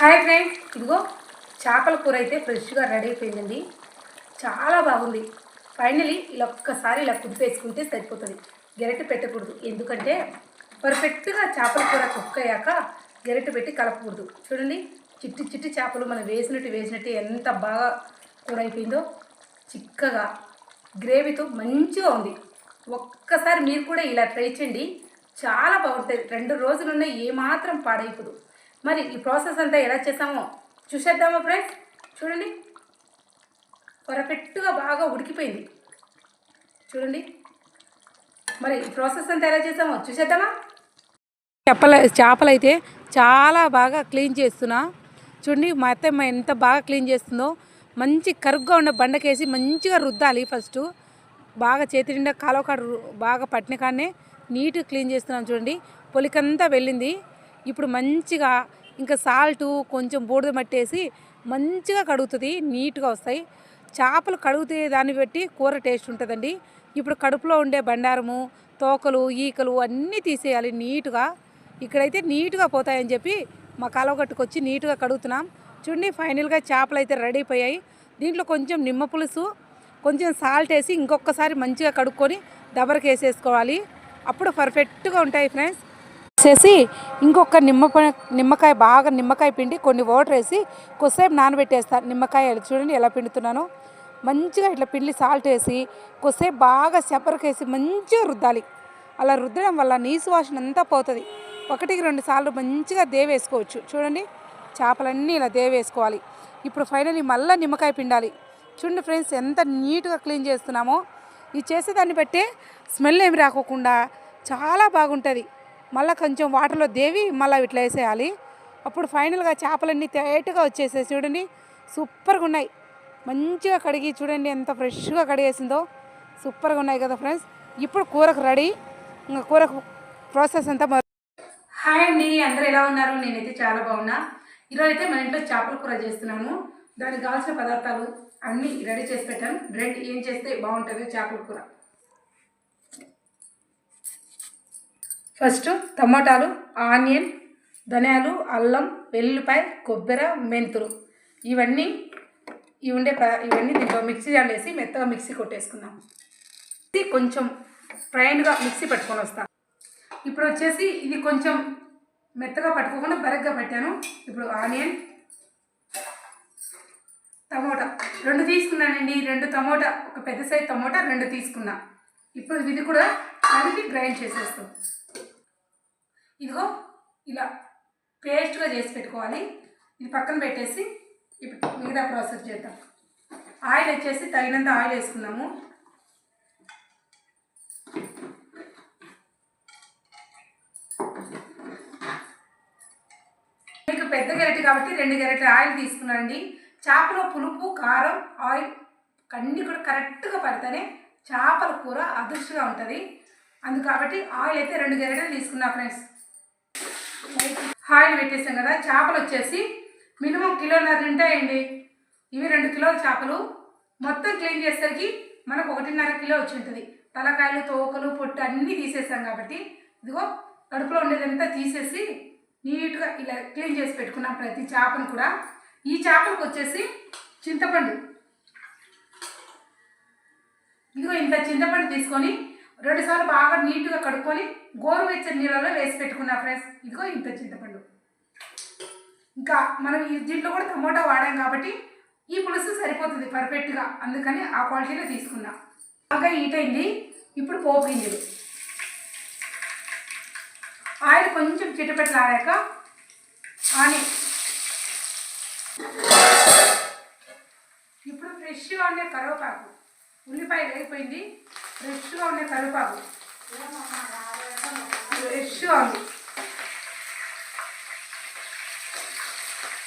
Hi friends ఇదిగో చేపల కూర అయితే ఫ్రెష్గా రెడీ అయిపోయిందండి. చాలా బాగుంది. ఫైనలీ ఇలా ఒక్కసారి ఇలా కుదిపేసుకుంటే సరిపోతుంది. గెరటి పెట్టకూడదు. ఎందుకంటే పర్ఫెక్ట్గా చేపల కూర కుక్ అయ్యాక గెరటి పెట్టి కలపకూడదు. చూడండి చిట్టి చిట్టి చేపలు మనం వేసినట్టు వేసినట్టు ఎంత బాగా కూర అయిపోయిందో. చిక్కగా గ్రేవీతో మంచిగా ఉంది. ఒక్కసారి మీరు కూడా ఇలా ట్రై చేయండి. చాలా బాగుంటుంది రెండు రోజులున్న ఏమాత్రం పాడైపోదు. మరి ఈ ప్రాసెస్ అంతా ఎలా చేసామో చూసేద్దామా ఫ్రెండ్స్ చూడండి. పర్ఫెక్ట్గా బాగా ఉడికిపోయింది. చూడండి. మరి ఈ ప్రాసెస్ అంతా ఎలా చేసామో చూసేద్దామా? చేపల చేపలు అయితే చాలా బాగా క్లీన్ చేస్తున్నా. చూడండి మా అత్తమ్మ ఎంత బాగా క్లీన్ చేస్తుందో. మంచి కరుగ్గా ఉన్న బండకేసి మంచిగా రుద్దాలి ఫస్ట్ బాగా చేతి నిండా కాలువ కాడ బాగా పట్టిన కాడనే నీట్గా క్లీన్ చేస్తున్నాం చూడండి. పొలికంతా వెళ్ళింది. ఇప్పుడు మంచిగా ఇంకా సాల్ట్ కొంచెం బూడిద మట్టేసి మంచిగా కడుగుతుంది నీట్గా వస్తాయి. చేపలు కడుగుతే దాన్ని బట్టి కూర టేస్ట్ ఉంటుందండి. ఇప్పుడు కడుపులో ఉండే బండారము తోకలు ఈకలు అన్నీ తీసేయాలి నీట్గా. ఇక్కడైతే నీట్గా పోతాయని చెప్పి మా కాలువగట్టుకు వచ్చి నీట్గా కడుగుతున్నాం. చూడండి ఫైనల్గా చేపలు అయితే రెడీ అయిపోయాయి. దీంట్లో కొంచెం నిమ్మ పులుసు కొంచెం సాల్ట్ వేసి ఇంకొకసారి మంచిగా కడుక్కొని దబరకేసేసుకోవాలి. అప్పుడు పర్ఫెక్ట్గా ఉంటాయి ఫ్రెండ్స్. వేసేసి ఇంకొక నిమ్మ నిమ్మకాయ బాగా నిమ్మకాయ పిండి కొన్ని వాటర్ వేసి కొద్దిసేపు నానబెట్టేస్తాను నిమ్మకాయ చూడండి ఎలా పిండుతున్నాను. మంచిగా ఇట్లా పిండి సాల్ట్ వేసి కొద్దిసేపు బాగా సెపరకేసి మంచిగా రుద్దాలి. అలా రుద్దడం వల్ల నీసు వాసన అంతా పోతుంది. ఒకటికి రెండు సార్లు మంచిగా దేవేసుకోవచ్చు చూడండి చేపలన్నీ ఇలా దేవేసుకోవాలి ఇప్పుడు ఫైనల్లీ మళ్ళీ నిమ్మకాయ పిండాలి. చూడండి ఫ్రెండ్స్ ఎంత నీట్గా క్లీన్ చేస్తున్నామో. ఇది చేసేదాన్ని బట్టే స్మెల్ ఏమి రాకోకుండా చాలా బాగుంటుంది. మళ్ళీ కొంచెం వాటర్లో దేవి మళ్ళీ ఇట్లా వేసేయాలి. అప్పుడు ఫైనల్గా చేపలన్నీ తేటగా వచ్చేసాయి చూడండి. సూపర్గా ఉన్నాయి. మంచిగా కడిగి చూడండి ఎంత ఫ్రెష్గా కడిగేసిందో. సూపర్గా ఉన్నాయి కదా ఫ్రెండ్స్. ఇప్పుడు కూరకు రెడీ. ఇంకా కూరకు ప్రాసెస్ అంతా మొదలు హాయ్ అండి అందరూ ఎలా ఉన్నారు? నేనైతే చాలా బాగున్నా. ఈరోజు అయితే మన ఇంట్లో చేపల కూర చేస్తున్నాము. దానికి కావాల్సిన పదార్థాలు అన్నీ రెడీ చేసి పెట్టాను బ్రెడ్ ఏం చేస్తే బాగుంటుంది చేపల కూర? ఫస్ట్ టమాటాలు ఆనియన్ ధనియాలు అల్లం వెల్లుల్లిపాయ కొబ్బరి మెంతులు. ఇవన్నీ ఇవి ఉండే ప- ఇవన్నీ దీంట్లో మిక్సీ జార్ వేసి మెత్తగా మిక్సీ కొట్టేసుకుందాం. ఇది కొంచెం ఫ్రైన్గా మిక్సీ పెట్టుకొని వస్తాను ఇప్పుడు వచ్చేసి ఇది కొంచెం మెత్తగా పట్టుకోకుండా బరగ్గా పెట్టాను. ఇప్పుడు ఆనియన్ టమోటా. రెండు తీసుకున్నానండి. రెండు టమోటా ఒక పెద్ద సైజ్ టమోటా రెండు తీసుకున్నా. ఇప్పుడు ఇది కూడా కలిపి గ్రైండ్ చేసేస్తాం. ఇదిగో ఇలా పేస్ట్గా చేసి పెట్టుకోవాలి. ఇది పక్కన పెట్టేసి ఇప్పుడు మిగతా ప్రాసెస్ చేద్దాం. ఆయిల్ వచ్చేసి తగినంత ఆయిల్ వేసుకున్నాము మీకు పెద్ద గెరటి కాబట్టి రెండు గెరటి ఆయిల్ తీసుకున్నానండి. చేపలో పులుపు కారం ఆయిల్ అన్నీ కూడా కరెక్ట్గా పడితేనే చేపల కూర అదృష్టంగా ఉంటుంది. అందు కాబట్టి ఆయిల్ అయితే రెండు గెరటలు తీసుకున్నా ఫ్రెండ్స్. ఆయిల్ పెట్టేసాం కదా చేపలు వచ్చేసి మినిమం కిలోన్నర ఉంటాయండి ఇవి రెండు కిలోల చేపలు. మొత్తం క్లీన్ చేసేసరికి మనకు ఒకటిన్నర కిలో వచ్చి ఉంటుంది. తలకాయలు తోకలు పొట్టు అన్నీ తీసేసాం కాబట్టి ఇదిగో కడుపులో ఉండేదంతా తీసేసి నీట్గా ఇలా క్లీన్ చేసి పెట్టుకున్నాం ప్రతి చేపను కూడా. ఈ చేపలకు వచ్చేసి చింతపండు. ఇదిగో ఇంత చింతపండు తీసుకొని రెండుసార్లు బాగా నీట్గా కడుక్కొని గోరువెచ్చని నీళ్ళలో వేసి పెట్టుకున్నా ఫ్రెండ్స్. ఇదిగో ఇంత చింతపండు. ఇంకా మనం ఈ దీంట్లో కూడా టమోటా వాడాం కాబట్టి ఈ పులుసు సరిపోతుంది పర్ఫెక్ట్గా. అందుకని ఆ క్వాలిటీలో తీసుకున్నా. బాగా హీట్ అయింది. ఇప్పుడు పోపు గింజలు. ఆయిల్ కొంచెం చిటపెట్లు ఆడాక ఆని ఇప్పుడు ఫ్రెష్గా ఉండే కరివేపాకు. ఉల్లిపాయ వేగిపోయింది. ఫ్రెష్గా ఉండే కరివేపాకు. ఫ్రెష్గా ఉంది.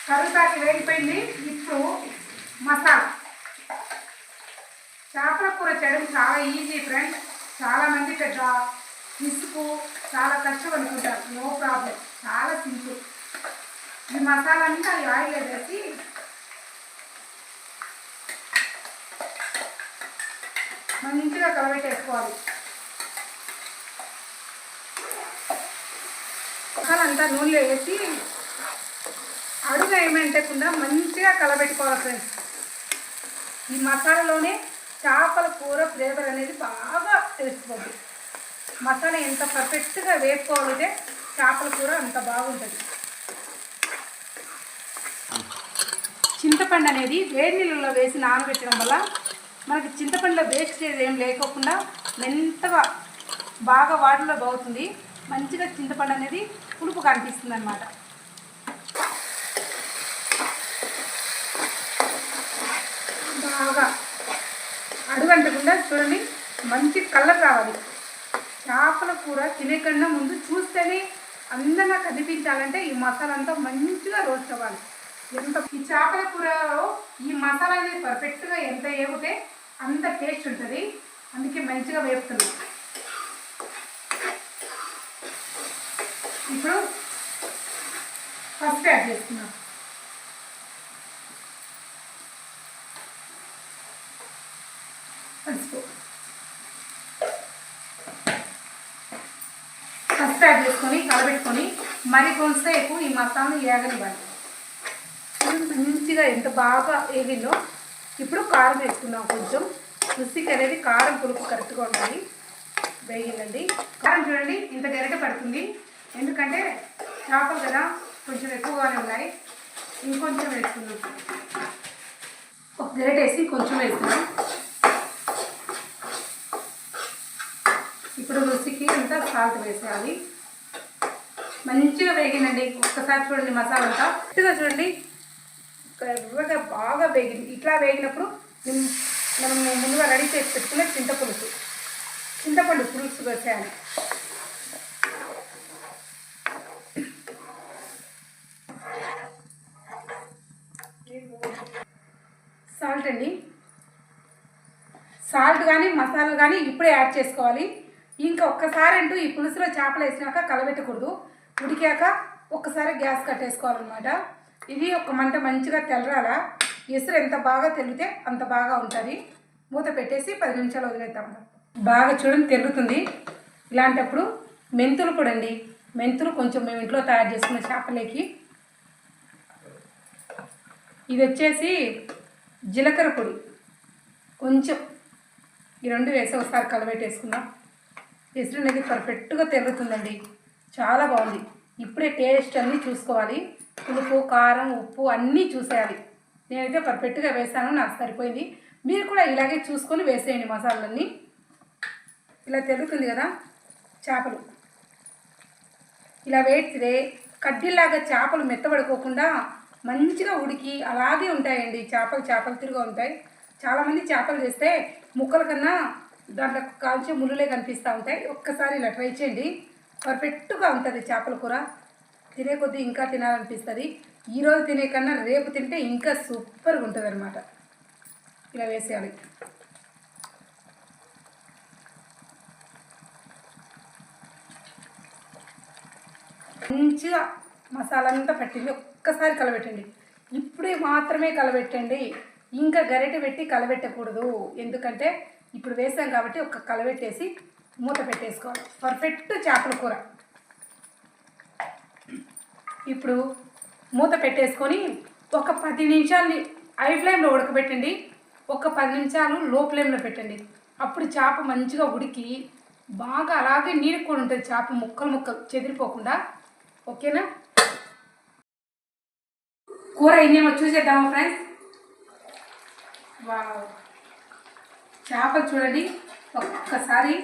కరివేపాకు వేగిపోయింది. ఇప్పుడు మసాలా. చేపల కూర చేయడం చాలా ఈజీ ఫ్రెండ్స్ చాలా మంది పెద్ద ఇసుకు చాలా కష్టం అనుకుంటారు. నో ప్రాబ్లం చాలా సింపుల్ ఈ మసాలా అంతా ఆయిల్ వేసి మంచిగా కలబెట్టేసుకోవాలి. మసాలా అంతా నూనెలో వేసి అడుగు ఏమంటకుండా మంచిగా కలబెట్టుకోవాలి ఫ్రెండ్స్. ఈ మసాలాలోనే చేపల కూర ఫ్లేవర్ అనేది బాగా తెలిసిపోతుంది మసాలా ఎంత పర్ఫెక్ట్గా వేసుకోవాలంటే చేపల కూర అంత బాగుంటుంది. చింతపండు అనేది వేడి నీళ్ళలో వేసి నానబెట్టడం వల్ల మనకి చింతపండులో వేస్ట్ చేసేది ఏం లేకోకుండా మెంతగా బాగా వాటర్లో బాగుతుంది మంచిగా చింతపండు అనేది పులుపు కనిపిస్తుంది అనమాట బాగా అడుగంటకుండా చూడండి మంచి కలర్ రావాలి. చేపల కూర తినేకన్నా ముందు చూస్తేనే అందంగా కనిపించాలంటే ఈ మసాలా అంతా మంచిగా రోస్ట్ అవ్వాలి. ఎంత ఈ చేపల కూరలో ఈ మసాలా అనేది పర్ఫెక్ట్గా ఎంత ఏమితే అంత టేస్ట్ ఉంటుంది. అందుకే మంచిగా వేపుతున్నాం. ఇప్పుడు ఫస్ట్ యాడ్ చేస్తున్నాం. పసుపు ఫస్ట్ యాడ్ చేసుకొని కలబెట్టుకొని మరి కొంతసేపు ఈ మసాలాను ఏగనివ్వాలి మంచిగా ఎంత బాగా ఏగిందో ఇప్పుడు కారం వేసుకుందాం కొంచెం. రుచికి అనేది కారం పులుపు కరెక్ట్గా ఉండాలి. వేగిందండి కారం చూడండి ఇంత గరిట పడుతుంది. ఎందుకంటే చేపలు కదా కొంచెం ఎక్కువగానే ఉన్నాయి. ఇంకొంచెం వేసుకుందాం. ఒక గరిట వేసి కొంచెం వేసుకున్నాం ఇప్పుడు రుచికి అంతా సాల్ట్ వేసేయాలి. మంచిగా వేగిందండి. ఒక్కసారి చూడండి మసాలా అంతా. చూడండి ఎర్రగా బాగా వేగింది. ఇట్లా వేగినప్పుడు మనం ముందుగా రెడీ చేసి పెట్టుకునే చింతపులుసు చింతపండు పులుసు వచ్చాయని. సాల్ట్ అండి. సాల్ట్ కానీ మసాలా కానీ ఇప్పుడే యాడ్ చేసుకోవాలి. ఇంకా ఒక్కసారి అంటూ ఈ పులుసులో చేపలు వేసినాక కలబెట్టకూడదు. ఉడికాక ఒక్కసారి గ్యాస్ కట్టేసుకోవాలన్నమాట. ఇది ఒక మంట మంచిగా తెల్లరాలా ఎసురు ఎంత బాగా తెలితే అంత బాగా ఉంటుంది. మూత పెట్టేసి పది నిమిషాలు వదిలేద్దాం బాగా చూడండి తెల్లుతుంది. ఇలాంటప్పుడు మెంతులు కూడా అండి మెంతులు కొంచెం మేము ఇంట్లో తయారు చేసుకున్న చేపలేకి. ఇది వచ్చేసి జీలకర్ర పొడి. కొంచెం ఈ రెండు వేసి ఒకసారి కలబెట్టేసుకుందాం. ఎసురు అనేది పర్ఫెక్ట్గా తెల్లుతుందండి. చాలా బాగుంది. ఇప్పుడే టేస్ట్ అన్నీ చూసుకోవాలి. పులుపు కారం ఉప్పు అన్నీ చూసేయాలి. నేనైతే పర్ఫెక్ట్గా వేసాను నాకు సరిపోయింది. మీరు కూడా ఇలాగే చూసుకొని వేసేయండి మసాలాలన్నీ. ఇలా తిరుగుతుంది కదా చేపలు. ఇలా వేస్తే కడ్డీలాగా చేపలు మెత్తబడుకోకుండా మంచిగా ఉడికి అలాగే ఉంటాయండి. చేపలు చేపలు తిరుగా ఉంటాయి. చాలామంది చేపలు చేస్తే ముక్కల కన్నా దాంట్లో కాల్చే ముళ్ళులే కనిపిస్తూ ఉంటాయి. ఒక్కసారి ఇలా ట్రై చేయండి. పర్ఫెక్ట్గా ఉంటుంది చేపల కూర. తినే కొద్దీ ఇంకా తినాలనిపిస్తుంది. ఈరోజు తినే కన్నా రేపు తింటే ఇంకా సూపర్గా ఉంటుంది అనమాట ఇలా వేసేయాలి. మంచిగా మసాలా అంతా పట్టింది ఒక్కసారి కలబెట్టండి. ఇప్పుడే మాత్రమే కలబెట్టండి. ఇంకా గరిటె పెట్టి కలబెట్టకూడదు. ఎందుకంటే ఇప్పుడు వేసాం కాబట్టి ఒక కలబెట్టేసి మూత పెట్టేసుకోవాలి. పర్ఫెక్ట్ చేపల కూర. ఇప్పుడు మూత పెట్టేసుకొని ఒక పది నిమిషాలు హై ఫ్లేమ్లో ఉడకబెట్టండి. ఒక పది నిమిషాలు లో ఫ్లేమ్లో పెట్టండి. అప్పుడు చేప మంచిగా ఉడికి బాగా అలాగే నీరు కూడా ఉంటుంది చేప ముక్కలు ముక్కలు చెదిరిపోకుండా. ఓకేనా? కూర అయిందేమో చూసేద్దామా ఫ్రెండ్స్ వావ్ చేపలు చూడండి. ఒక్కసారి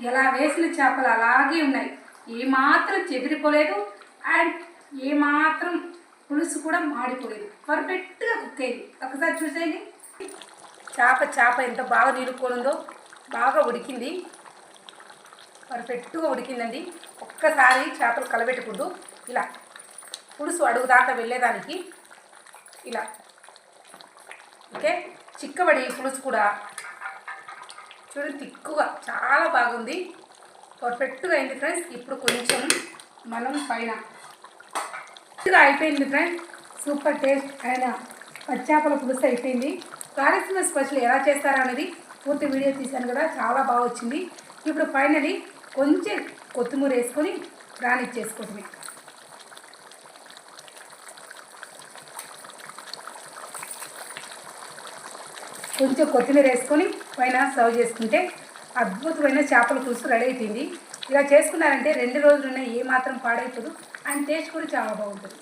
ఎలా వేసిన చేపలు అలాగే ఉన్నాయి. ఏమాత్రం చెదిరిపోలేదు అండ్ ఏమాత్రం పులుసు కూడా మాడిపోలేదు. పర్ఫెక్ట్గా కుక్ అయింది. ఒకసారి చూసేయండి. చేప చేప ఎంత బాగా నిలుపుకోనుందో బాగా ఉడికింది. పర్ఫెక్ట్గా ఉడికిందండి. ఒక్కసారి చేపలు కలబెట్టకూడదు ఇలా పులుసు అడుగు దాకా వెళ్ళేదానికి ఇలా. ఓకే? చిక్కబడి పులుసు కూడా చూడండి తిక్కుగా చాలా బాగుంది. పర్ఫెక్ట్గా అయింది ఫ్రెండ్స్ ఇప్పుడు కొంచెం మనం పైన పూర్తిగా అయిపోయింది ఫ్రెండ్స్ సూపర్ టేస్ట్ అయిన పచ్చాపల పులుసు అయిపోయింది. కార్యక్రమ స్పెషల్ ఎలా చేస్తారో అనేది పూర్తి వీడియో తీశాను కదా చాలా బాగా వచ్చింది. ఇప్పుడు ఫైనలీ కొంచెం కొత్తిమీర వేసుకొని రానిచ్చేసుకోవటమే కొంచెం కొత్తిమీర వేసుకొని పైన సర్వ్ చేసుకుంటే అద్భుతమైన చేపల పులుసు రెడీ అవుతుంది ఇలా చేసుకున్నారంటే రెండు రోజులున్న ఏ మాత్రం పాడైపోదు. అండ్ టేస్ట్ కూడా చాలా బాగుంటుంది.